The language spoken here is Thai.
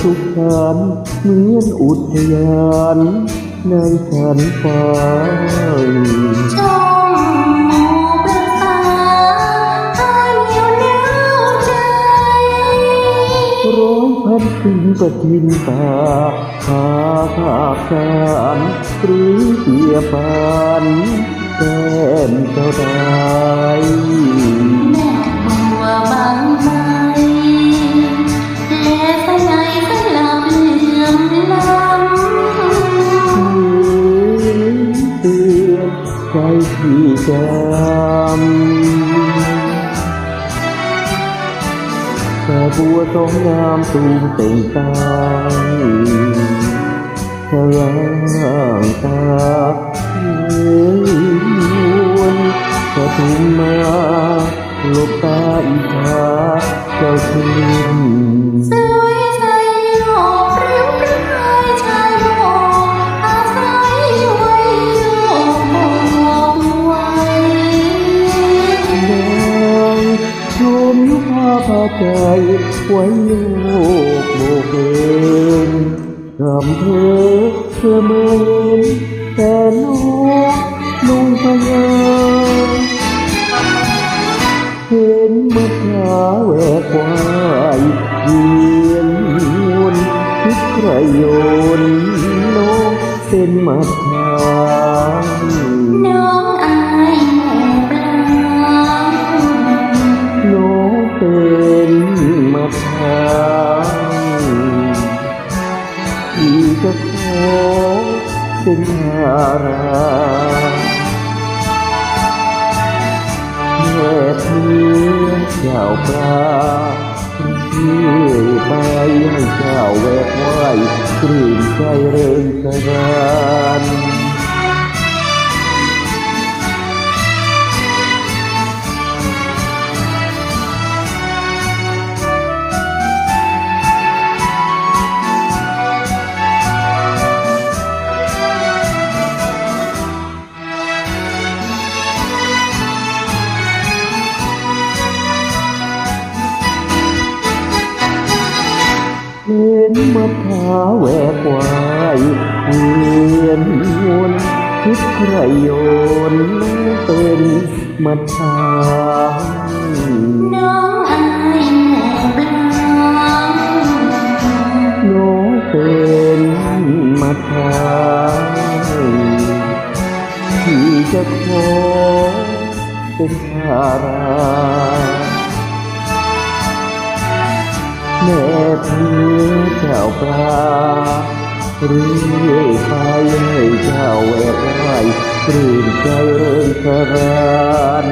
สุขสันต์เหมือนอุทยานในฝันฟ้าจ้องมองประสาตาเหนียวแน่วใจร้อยพันปีประทินตาหาภาพสารหรือเปียปานแก้มเจ้าได้ ใจที่จำแต่บัวสองงามตูมเต่งตายสลางตาเย้ยวนปทุมมาลบตาอีกาเจ้าคืน พาพาใจไว้โยกโบกเองรำเธอเธอเมื่อแต่น้องนุ่งพยาเห็นมือขาแหวกวายเวียนวนคิดใครโยนน้องเป็นมาทาน้อง มาทางที่จะขอเป็นดาราแม่เพื่อเจ้าปลาเรื่อไปให้เจ้าแวกไหวกลื่นใจเริงสรา็นมัทาแหวกวายเวียนวนคิดใครโยนเป็นมัทาน้องอายหมู่ปลางน้องเป็นมัทาที่จะขอเป็นภารา แม่เพื่อเจ้าปลาเรื่อยไปให้เจ้าแหวกไหวกลื่นใจเริงสราน